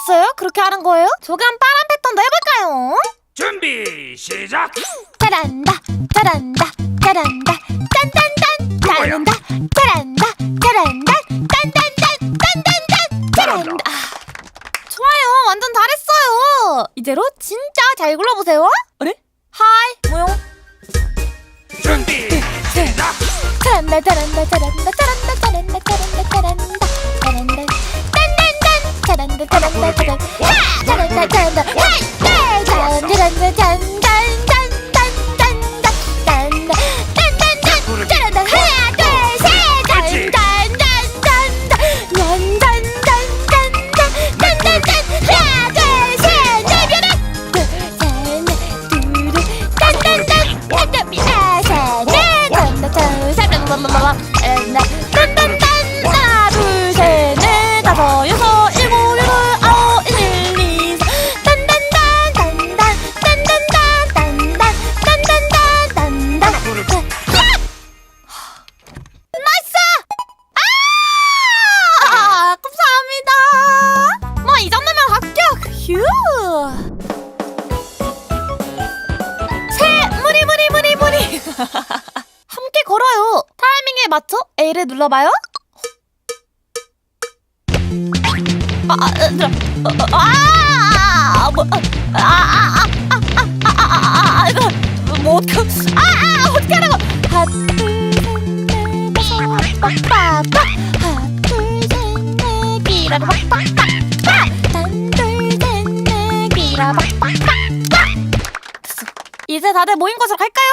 잘했어요? 그렇게 하는 거예요? 조금 빠른 패턴도 해볼까요? 준비 시작 잘한다 잘한다 잘한다 딴딴딴 잘한다 잘한다 잘한다 딴딴딴 딴딴딴 잘한다 아, 좋아요 완전 잘했어요 이제로 진짜 잘 굴러보세요 그래? 하이 뭐요? 준비 시작 잘한다 잘한다 잘한다 잘한다 잘한다 잘한다 잘한다 잘한다 잘한다 잘한다 함께 걸어요. 타이밍에 맞춰 A를 눌러봐요. 아, 아, 들어. 어, 어, 아, 뭐, 아, 아, 아, 아, 아, 아, 아, 아, 아, 아, 이거 뭐 어떻게? 아, 아, 어떻게 하라고? 하나, 둘, 셋, 넷, 다섯, 빡빡 빡. 하나, 둘, 셋, 넷, 기라라 빡빡빡. 하나, 둘, 셋, 넷, 기라라 빡빡 빡. 됐어. 이제 다들 모인 곳으로 갈까요?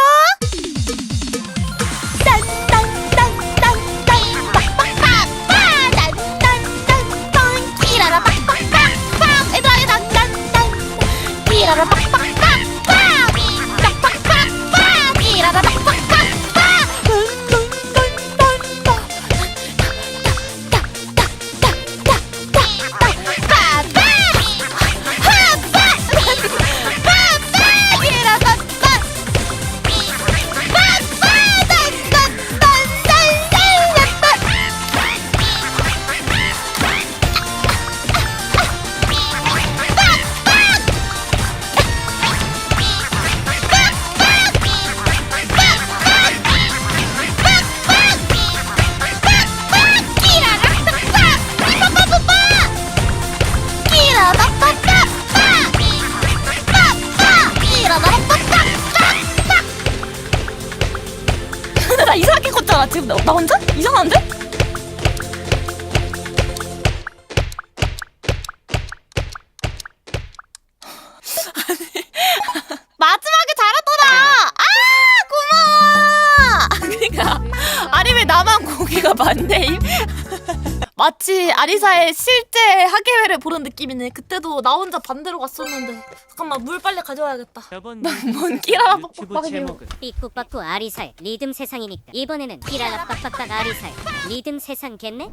고기가 많네. 마치 아리사의 실제 학예회를 보는 느낌이네. 그때도 나 혼자 반대로 갔었는데. 잠깐만 물 빨리 가져와야겠다. 저번 뭔 끼라 유튜브 빡빡이요. 제목은 삐꾸빠꾸 아리사의 리듬 세상이니까. 이번에는 끼라라 빡빡빡 아리사의 리듬 세상겠네?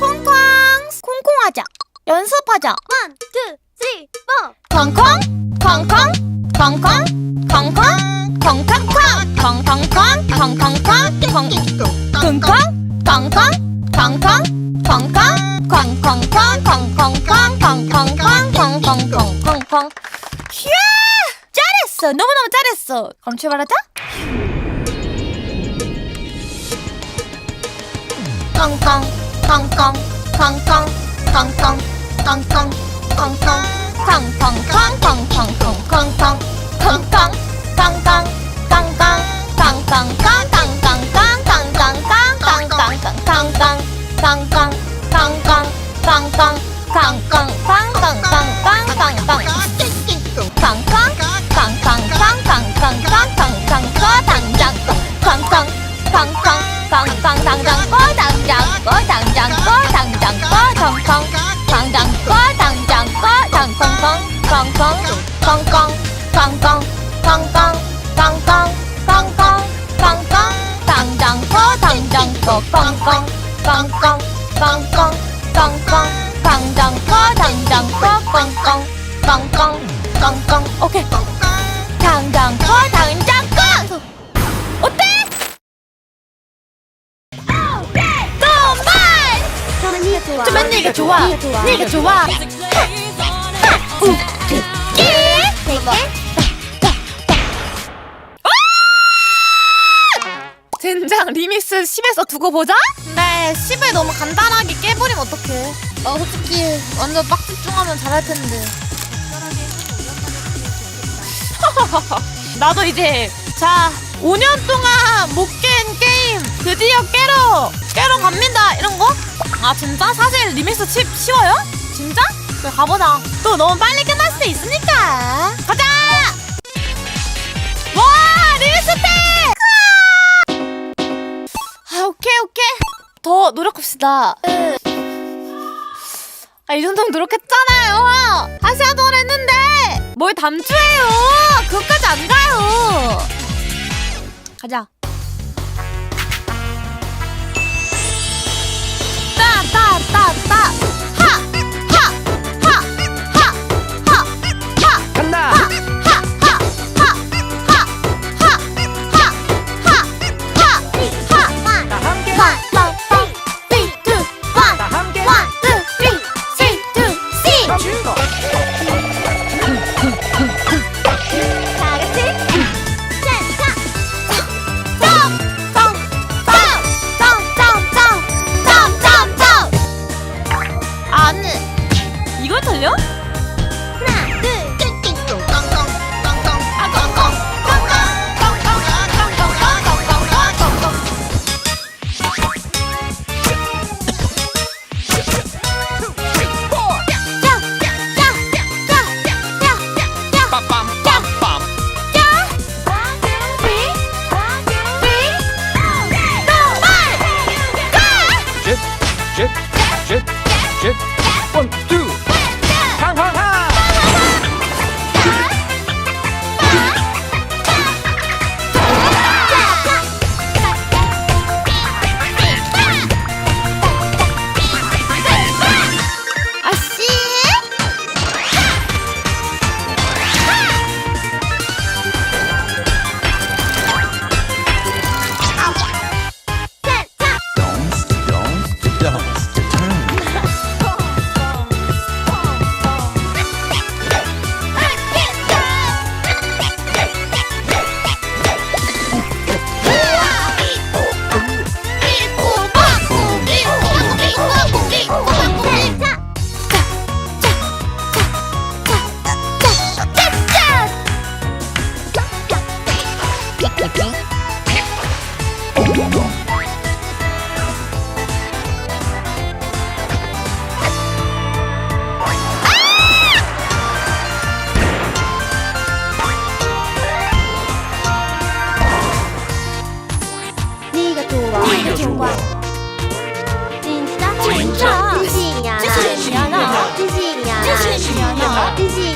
콩콩 콩콩하자. 연습하자. 원, 투, 쓰리, 포. 콩콩 콩콩 콩 콩 콩콩 콩콩콩 콩콩콩 콩콩콩 콩콩콩 콩콩 콩 콩 콩콩 콩콩콩 콩콩콩 콩콩콩 이야 잘했어 너무너무 잘했어 그럼 출발하자 콩콩 콩콩 콩콩 콩콩 콩콩 콩콩 깡깡 깡깡 깡깡 거 꽁꽁 꽁꽁 꽁꽁 꽁꽁 당장 커 당장 커 꽁꽁 꽁꽁 꽁꽁 오케이. 당장 커 당장 커 어때? 정말! 정말 네가 좋아. 네가 좋아. 네 우, 두, 끼! 되게 젠장 리믹스 10에서 두고 보자? 네 10을 너무 간단하게 깨버리면 어떡해 어 솔직히 완전 빡 집중하면 잘할 텐데 나도 이제 자 5년 동안 못 깬 게임 드디어 깨러 깨러 갑니다 이런 거? 아 진짜? 사실 리믹스 칩 쉬워요? 진짜? 그래 가보자 또 너무 빨리 끝날 수도 있으니까 가자! 더 노력합시다 아, 이 정도면 노력했잖아요. 하셔야도 했는데 뭘 담주해요. 그것까지 안 가요. 가자. 谢谢你啊！谢谢你啊！谢谢你啊！谢谢你啊！谢谢你啊！谢谢你啊！谢谢你啊！谢谢！